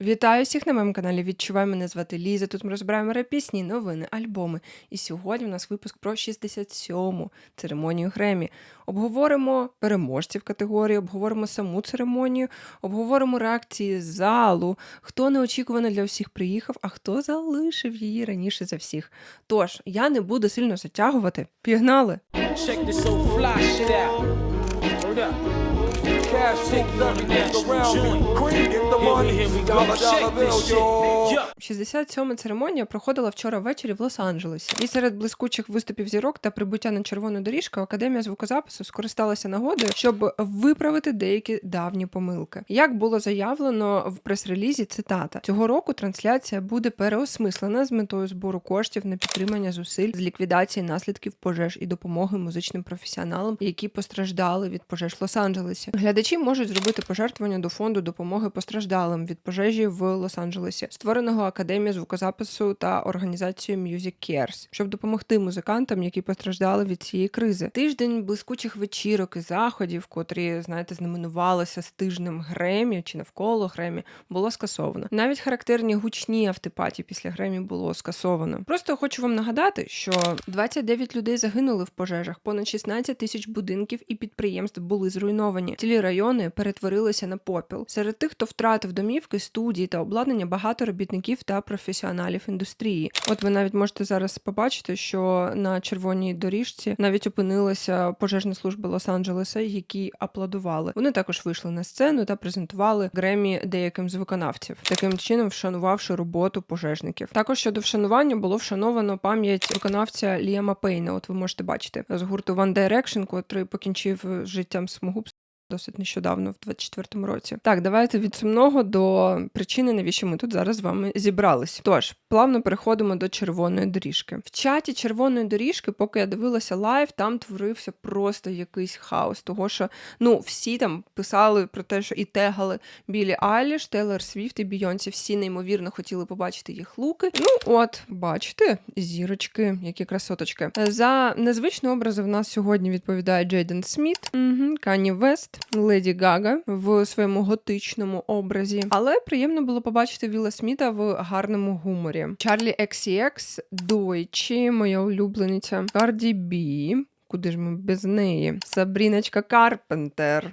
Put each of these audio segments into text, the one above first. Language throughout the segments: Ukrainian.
Вітаю всіх на моєму каналі. Відчувай мене звати Ліза. Тут ми розбираємо реп-пісні, новини, альбоми. І сьогодні у нас випуск про 67-му церемонію Гремі. Обговоримо переможців категорії, обговоримо саму церемонію, обговоримо реакції залу, хто неочікувано для всіх приїхав, а хто залишив її раніше за всіх. Тож я не буду сильно затягувати. Пігнали! Check this old. Cream, get the Here we, money. here we go. Dollar, dollar Shake bill, this shit. yo. Yeah. 67-ма церемонія проходила вчора ввечері в Лос-Анджелесі. І серед блискучих виступів зірок та прибуття на червону доріжку Академія звукозапису скористалася нагодою, щоб виправити деякі давні помилки. Як було заявлено в прес-релізі, цитата цього року трансляція буде переосмислена з метою збору коштів на підтримання зусиль з ліквідації наслідків пожеж і допомоги музичним професіоналам, які постраждали від пожеж в Лос-Анджелесі. Глядачі можуть зробити пожертвування до фонду допомоги постраждалим від пожежі в Лос-Анджелесі, створеного академією звукозапису та організацією Music Cares, щоб допомогти музикантам, які постраждали від цієї кризи. Тиждень блискучих вечірок і заходів, котрі знаєте, знаменувалися з тижнем Гремі чи навколо Гремі, було скасовано. Навіть характерні гучні автопаті після Гремі було скасовано. Просто хочу вам нагадати, що 29 людей загинули в пожежах, понад 16 тисяч будинків і підприємств були зруйновані. Цілі райони перетворилися на попіл. Серед тих, хто втратив домівки, студії та обладнання, багато робітників та професіоналів індустрії. От ви навіть можете зараз побачити, що на червоній доріжці навіть опинилася пожежна служба Лос-Анджелеса, які аплодували. Вони також вийшли на сцену та презентували Гремі деяким з виконавців, таким чином вшанувавши роботу пожежників. Також щодо вшанування було вшановано пам'ять виконавця Ліама Пейна. От ви можете бачити з гурту One Direction, котрий покінчив життям самогубством. Досить нещодавно, в 24-му році. Так, давайте від сумного до причини, навіщо ми тут зараз з вами зібрались. Тож, плавно переходимо до червоної доріжки. В чаті червоної доріжки, поки я дивилася лайв, там творився просто якийсь хаос. Того що ну всі там писали про те, що і тегали Білі Айліш, Тейлор Свіфт і Бійонсі. Всі неймовірно хотіли побачити їх луки. Ну от, бачите, зірочки, які красоточки. За незвичні образи в нас сьогодні відповідає Джейден Сміт, Кані Вест. Леді Гага в своєму готичному образі, але приємно було побачити Вілла Сміта в гарному гуморі. Чарлі XCX, Дойчі, моя улюблениця, Карді Бі. Куди ж ми без неї? Сабріночка Карпентер.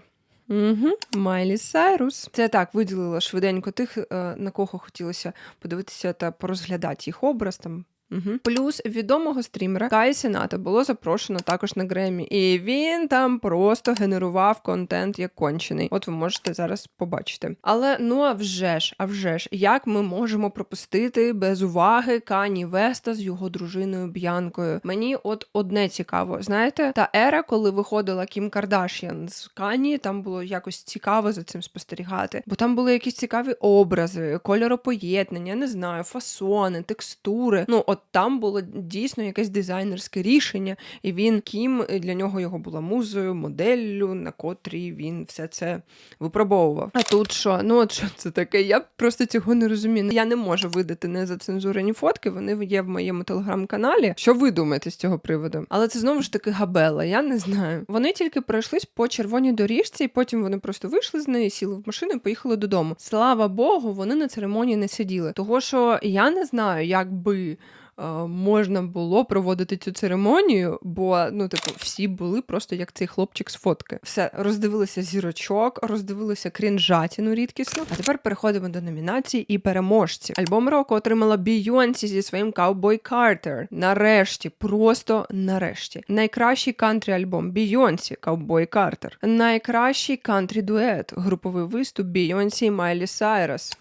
Угу. Майлі Сайрус. Це так виділила швиденько тих, е, на кого хотілося подивитися та порозглядати їх образ там. Угу. Плюс відомого стрімера Кай Сената було запрошено також на Гремі, і він там просто генерував контент як кончений. От ви можете зараз побачити. Але ну а вже ж, а вже ж, як ми можемо пропустити без уваги Кані Веста з його дружиною Б'янкою? Мені от одне цікаво. Знаєте, та ера, коли виходила Кім Кардаш'ян з Кані, там було якось цікаво за цим спостерігати, бо там були якісь цікаві образи, кольоропоєднання, не знаю, фасони, текстури. Ну от там було дійсно якесь дизайнерське рішення, і він Кім для нього його була музою, моделлю, на котрій він все це випробовував. А тут що? Ну от що це таке? Я просто цього не розумію. Я не можу видати незацензурені фотки. Вони є в моєму телеграм-каналі. Що ви думаєте з цього приводу? Але це знову ж таки габела. Я не знаю. Вони тільки пройшлись по червоній доріжці, і потім вони просто вийшли з неї, сіли в машину і поїхали додому. Слава Богу, вони на церемонії не сиділи. Того що я не знаю, як би. Е, Можна було проводити цю церемонію, бо ну, типу, всі були просто як цей хлопчик з фотки. Все роздивилися зірочок, роздивилися крінжатіну рідкісну. А тепер переходимо до номінацій і переможців. Альбом року отримала Бійонсі зі своїм Cowboy Carter. Нарешті, просто нарешті. Найкращий кантрі альбом Бійонсі Cowboy Carter. Найкращий кантрі дует. Груповий виступ Бійонсі і Майлі Сайрос.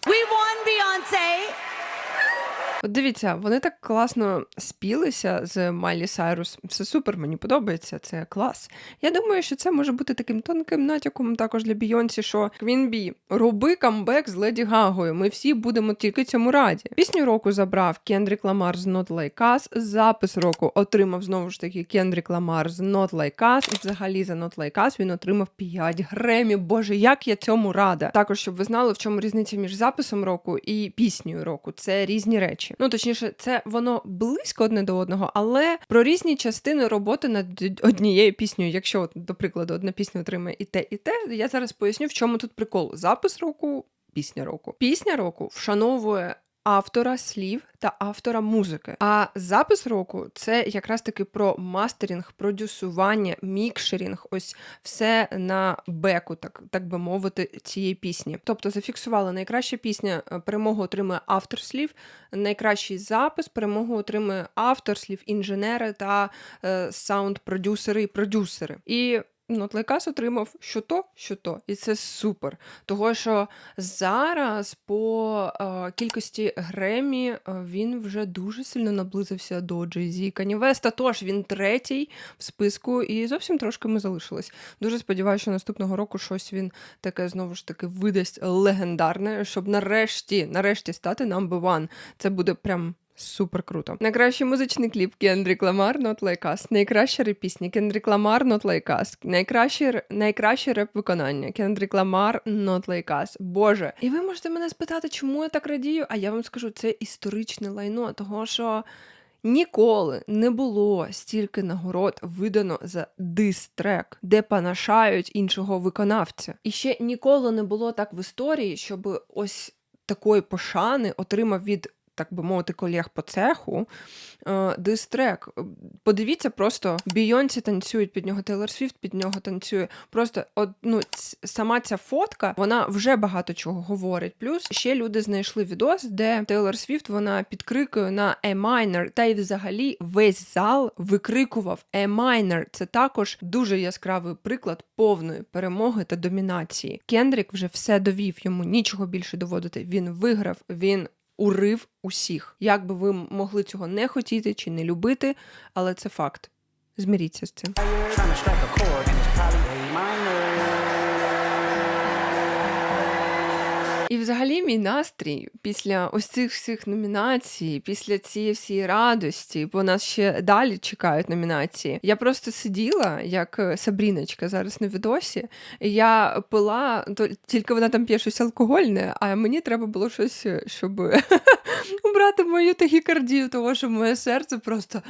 От дивіться, вони так класно спілися з Майлі Сайрус. Все супер, мені подобається, це клас. Я думаю, що це може бути таким тонким натяком також для Бійонсі, що Квін Бі, роби камбек з Леді Гагою. Ми всі будемо тільки цьому раді. Пісню року забрав Кендрік Ламар з Not Like Us. Запис року отримав знову ж таки Кендрік Ламар з Not Like Us. Взагалі за Not Like Us він отримав 5 гремів. Боже, як я цьому рада. Також щоб ви знали, в чому різниця між записом року і піснею року. Це різні речі. Ну точніше, це воно близько одне до одного, але про різні частини роботи над однією піснею. Якщо, до прикладу, одна пісня отримає і те, і те, я зараз поясню, в чому тут прикол. Запис року пісня року. Пісня року вшановує. Автора слів та автора музики. А запис року це якраз таки про мастерінг, продюсування, мікшерінг, ось все на беку, так, так би мовити, цієї пісні. Тобто зафіксували найкраща пісня, е, перемогу отримує автор слів, найкращий запис, перемогу отримує автор слів, інженери та е, саунд-продюсери і продюсери. І Нотлайкас отримав що то, що то, і це супер. Того що зараз по е, кількості Гремі е, він вже дуже сильно наблизився до Jay-Z. Кані Веста, тож він третій в списку, і зовсім трошки ми залишились. Дуже сподіваюся, що наступного року щось він таке знову ж таки видасть легендарне, щоб нарешті, нарешті стати number one. Це буде прям. Супер круто. Найкращий музичний кліп Кендрік Ламар Not Like Us. Найкраща реп-пісня Кендрік Ламар Not Like Us. Найкраще, найкраще реп-виконання Кендрік Ламар Not Like Us. Боже. І ви можете мене спитати, чому я так радію? А я вам скажу, це історичне лайно, того що. Ніколи не було стільки нагород видано за дис-трек, де понашають іншого виконавця. І ще ніколи не було так в історії, щоб ось такої пошани отримав від. Так би мовити, колег по цеху е, дистрек. Подивіться, просто Бійонсі танцюють під нього, Тейлор Свіфт під нього танцює. Просто от, ну, сама ця фотка, вона вже багато чого говорить. Плюс ще люди знайшли відос, де Тейлор Свіфт вона підкрикує на A minor, та й взагалі весь зал викрикував A minor. Це також дуже яскравий приклад повної перемоги та домінації. Кендрік вже все довів, йому нічого більше доводити. Він виграв, він урив усіх. Як би ви могли цього не хотіти чи не любити, але це факт. Зміріться з цим. І взагалі мій настрій після ось цих всіх номінацій, після цієї всієї радості, бо нас ще далі чекають номінації. Я просто сиділа, як е, Сабріночка зараз на відосі. Я пила, то тільки вона там п'є щось алкогольне, а мені треба було щось, е, щоб убрати мою тахікардію, тому що моє серце просто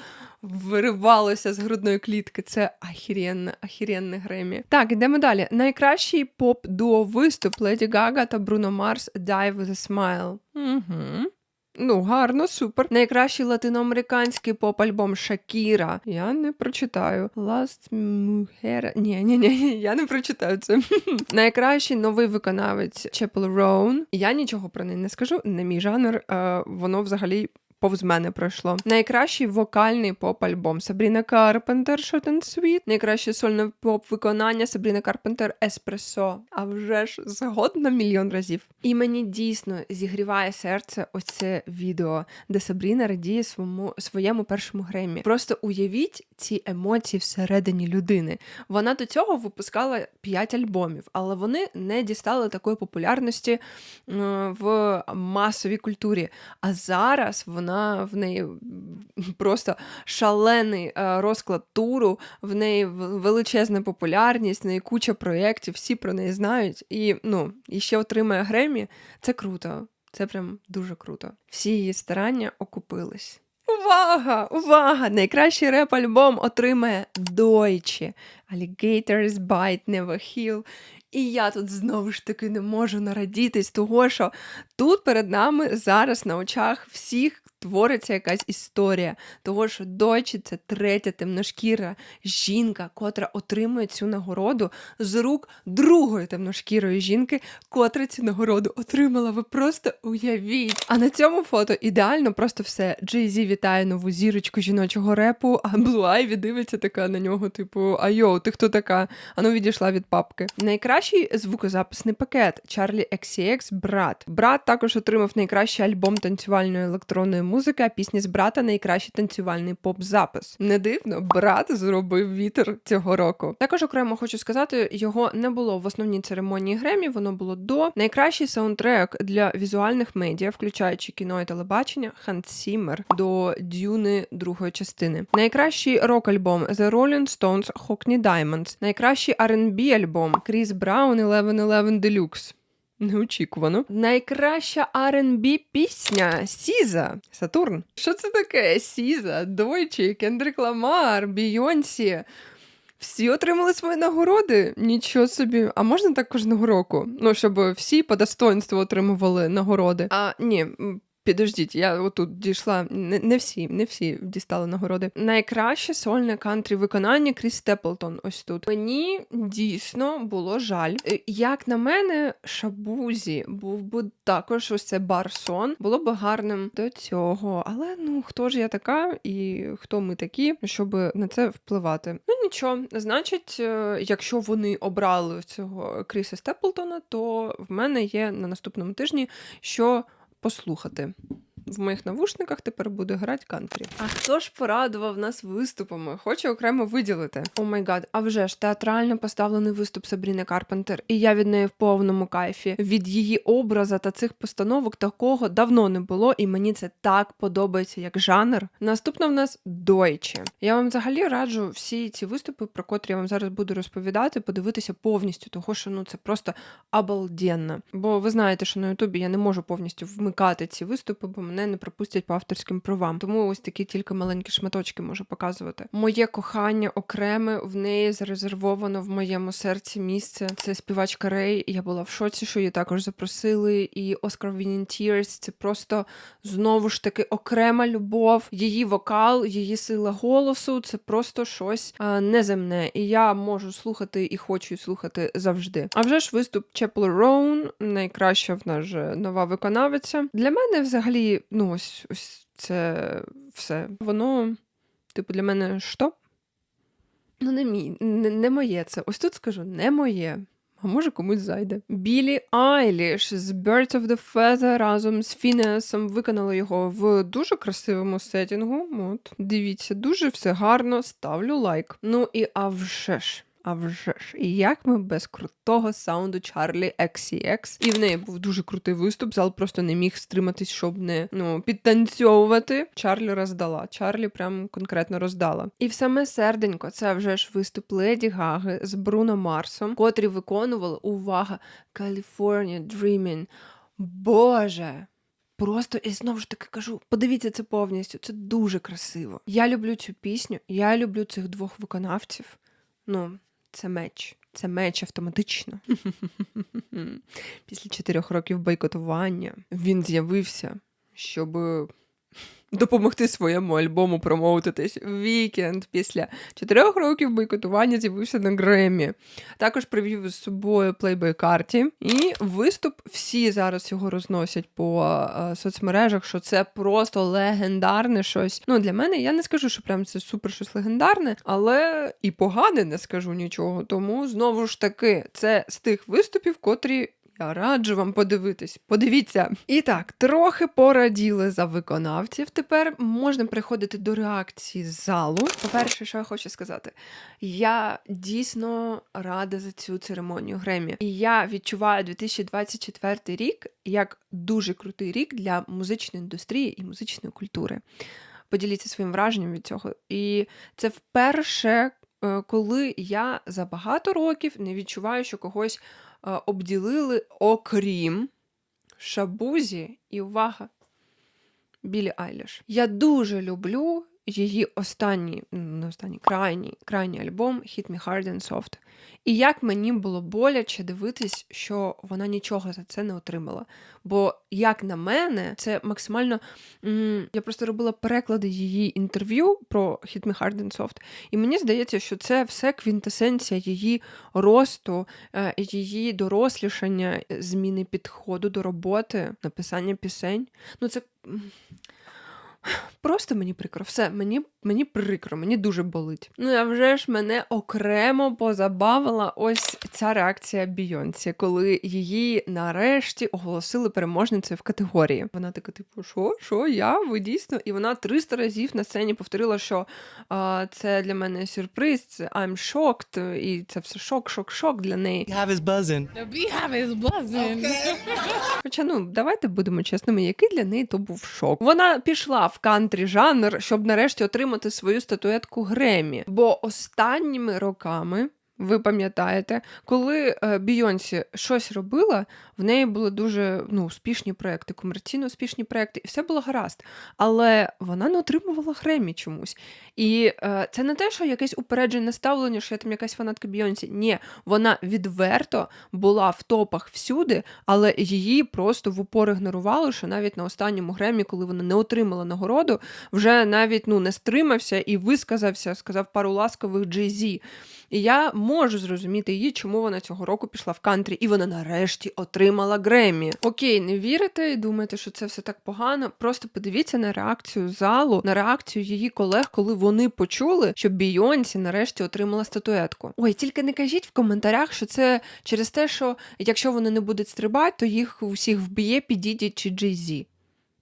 виривалося з грудної клітки. Це ахіренне, ахіренне Гремі. Так, йдемо далі. Найкращий поп-дуо виступ Леді Гага та Бруно Марс Die with a Smile. Угу. Ну, гарно, супер. Найкращий латиноамериканський поп-альбом Шакіра. Я не прочитаю. Last Mujer... Ні, ні, ні, я не прочитаю це. Найкращий новий виконавець Чепл Роун. Я нічого про неї не скажу, не мій жанр. Е, воно взагалі. Повз мене пройшло. Найкращий вокальний поп-альбом Сабріна Карпентер «Shot and Sweet. Найкраще сольне поп-виконання Сабріна Карпентер Еспресо. А вже ж згодна мільйон разів. І мені дійсно зігріває серце оце відео, де Сабріна радіє своєму, своєму першому гремі. Просто уявіть ці емоції всередині людини. Вона до цього випускала 5 альбомів, але вони не дістали такої популярності е, в масовій культурі. А зараз вона в неї просто шалений е, розклад туру, в неї величезна популярність, в неї куча проєктів, всі про неї знають. І ну, і ще отримає Гремі. Це круто. Це прям дуже круто. Всі її старання окупились. Увага! Увага! Найкращий реп-альбом отримає Дойчі. Alligators Bite Never Heal. І я тут знову ж таки не можу нарадітись того, що тут перед нами зараз на очах всіх твориться якась історія. Того, що Дойче це третя темношкіра жінка, котра отримує цю нагороду з рук другої темношкірої жінки, котра цю нагороду отримала. Ви просто уявіть. А на цьому фото ідеально просто все. Jay-Z вітає нову зірочку жіночого репу, а Blue Ivy дивиться така на нього, типу, а йоу, ти хто така? Ану відійшла від папки. Найкращий звукозаписний пакет Charlie XCX Брат. Брат також отримав найкращий альбом танцювальної електронної музики, а пісні з брата найкращий танцювальний поп-запис. Не дивно, брат зробив вітер цього року. Також окремо хочу сказати, його не було в основній церемонії Гремі, воно було до найкращий саундтрек для візуальних медіа, включаючи кіно і телебачення, Ханс Сіммер до Дюни другої частини. Найкращий рок-альбом The Rolling Stones Hockney Diamonds. Найкращий R&B альбом Кріс Браун 1111 Deluxe. Неочікувано. Найкраща R&B пісня Сіза Сатурн. Що це таке? Сіза, Дойчі, Кендрик Ламар, Бійонсі. Всі отримали свої нагороди. Нічого собі. А можна так кожного року? Ну, щоб всі по достоинству отримували нагороди. А ні. Підождіть, я отут дійшла. Не, не всі, не всі дістали нагороди. Найкраще сольне кантрі виконання Кріс Степлтон. Ось тут. Мені дійсно було жаль. Е, Як на мене, Шабузі був би також ось це барсон. Було б гарним до цього. Але ну хто ж я така і хто ми такі, щоб на це впливати? Ну нічого, значить, е, якщо вони обрали цього Кріса Степлтона, то в мене є на наступному тижні що послухати. В моїх навушниках тепер буде грати кантрі. А хто ж порадував нас виступами? Хочу окремо виділити. О май гад, а вже ж театрально поставлений виступ Сабріни Карпентер, і я від неї в повному кайфі. Від її образа та цих постановок такого давно не було, і мені це так подобається як жанр. Наступна в нас Дойче. Я вам взагалі раджу всі ці виступи, про котрі я вам зараз буду розповідати, подивитися повністю, того що ну це просто обалденно. Бо ви знаєте, що на Ютубі я не можу повністю вмикати ці виступи, бо мене не пропустять по авторським правам. Тому ось такі тільки маленькі шматочки можу показувати. Моє кохання окреме в неї зарезервовано в моєму серці місце. Це співачка Рей. Я була в шоці, що її також запросили. І Oscar Winning це просто знову ж таки окрема любов. Її вокал, її сила голосу це просто щось а, неземне. І я можу слухати і хочу слухати завжди. А вже ж виступ Чепл Роун, найкраща в нас же нова виконавиця. Для мене взагалі, ну ось ось це все. Воно, типу, для мене що? Ну, не мій, не, не моє це. Ось тут скажу, не моє. А може комусь зайде. Білі Айліш з Birds of the Feather разом з Фінесом виконали його в дуже красивому сетінгу. От, дивіться, дуже все гарно. Ставлю лайк. Ну і а вже ж. А вже ж, як ми без крутого саунду Чарлі XCX. І в неї був дуже крутий виступ. Зал просто не міг стриматись, щоб не ну підтанцьовувати. Чарлі роздала. Чарлі прям конкретно роздала. І в саме серденько це вже ж виступ Леді Гаги з Бруно Марсом, котрі виконували увага California Dreaming. Боже. Просто і знову ж таки кажу, подивіться це повністю. Це дуже красиво. Я люблю цю пісню, я люблю цих двох виконавців. Ну, це меч. Це меч автоматично. Після чотирьох років бойкотування він з'явився, щоб допомогти своєму альбому промоутитись. Вікенд після чотирьох років бойкотування з'явився на Гремі. Також привів з собою Playboy карті. І виступ всі зараз його розносять по е, соцмережах, що це просто легендарне щось. Ну, для мене я не скажу, що прям це супер щось легендарне, але і погане не скажу нічого. Тому знову ж таки, це з тих виступів, котрі. Я раджу вам подивитись. Подивіться. І так, трохи пораділи за виконавців. Тепер можна переходити до реакції залу. По-перше, що я хочу сказати, я дійсно рада за цю церемонію Гремі. І я відчуваю 2024 рік як дуже крутий рік для музичної індустрії і музичної культури. Поділіться своїм враженням від цього. І це вперше, е, коли я за багато років не відчуваю, що когось обділили, окрім Шабузі і увага, Білі Айліш. Я дуже люблю її останній, ну, не останній, крайній, крайній альбом Hit Me Hard and Soft. І як мені було боляче дивитись, що вона нічого за це не отримала. Бо, як на мене, це максимально. Я просто робила переклади її інтерв'ю про Hit Me Hard and Soft, і мені здається, що це все квінтесенція її росту, е, її дорослішання, е, зміни підходу до роботи, написання пісень. Ну, це. Просто мені прикро. Все, мені, мені прикро, мені дуже болить. Ну, а вже ж мене окремо позабавила ось ця реакція Бійонсі, коли її нарешті оголосили переможницею в категорії. Вона така, типу, що? Що? Я? Ви дійсно? І вона 300 разів на сцені повторила, що а, це для мене сюрприз, це I'm shocked, і це все шок, шок, шок для неї. Have is buzzing. The beehive is buzzing. Хоча ну давайте будемо чесними, який для неї то був шок. Вона пішла в кантрі жанр, щоб нарешті отримати свою статуетку Гремі. Бо останніми роками Ви пам'ятаєте, коли е, Бійонсі щось робила, в неї були дуже ну, успішні проекти, комерційно успішні проекти, і все було гаразд. Але вона не отримувала Гремі чомусь. І е, це не те, що якесь упереджене ставлення, що я там якась фанатка Бійонсі. Ні, вона відверто була в топах всюди, але її просто в упор ігнорували, що навіть на останньому Гремі, коли вона не отримала нагороду, вже навіть ну, не стримався і висказався, сказав пару ласкових Jay-Z. І я можу зрозуміти її, чому вона цього року пішла в кантрі, і вона нарешті отримала Гремі. Окей, не вірите і думаєте, що це все так погано. Просто подивіться на реакцію залу, на реакцію її колег, коли вони почули, що Бійонсі нарешті отримала статуетку. Ой, тільки не кажіть в коментарях, що це через те, що якщо вони не будуть стрибати, то їх усіх вб'є підійді чи Jay-Z.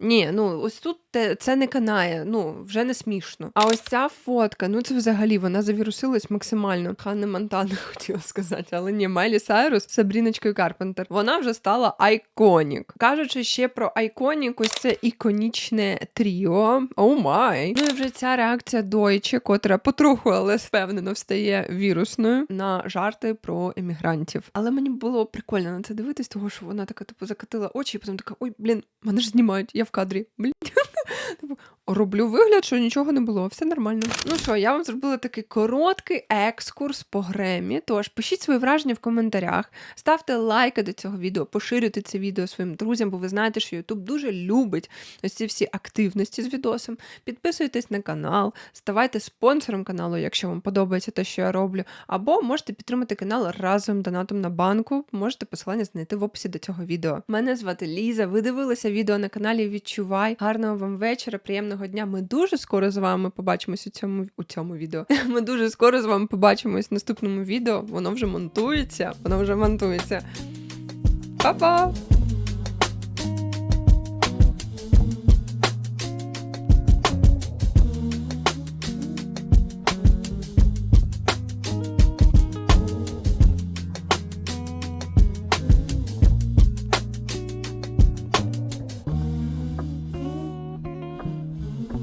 Ні, ну ось тут те- це не канає, ну вже не смішно. А ось ця фотка, ну це взагалі вона завірусилась максимально. Ханна Монтана хотіла сказати, але ні, Майлі Сайрус з Сабріночкою Карпентер. Вона вже стала айконік. Кажучи ще про айконік, ось це іконічне тріо. Оу май. Ну і вже ця реакція Дойче, котра потроху, але впевнено встає вірусною на жарти про емігрантів. Але мені було прикольно на це дивитись, того що вона така типу закатила очі, і потім така: ой, блін, мене ж знімають, я в кадрі. Блін. Роблю вигляд, що нічого не було, все нормально. Ну що, я вам зробила такий короткий екскурс по гремі. Тож пишіть свої враження в коментарях, ставте лайки до цього відео, поширюйте це відео своїм друзям, бо ви знаєте, що YouTube дуже любить ось ці всі активності з відосом. Підписуйтесь на канал, ставайте спонсором каналу, якщо вам подобається те, що я роблю. Або можете підтримати канал разом донатом на банку. Можете посилання знайти в описі до цього відео. Мене звати Ліза. Ви дивилися відео на каналі Відчувай. Гарного вам вечора, приємного дня. Ми дуже скоро з вами побачимось у цьому у цьому відео. Ми дуже скоро з вами побачимось в наступному відео. Воно вже монтується. Воно вже монтується. Па-па!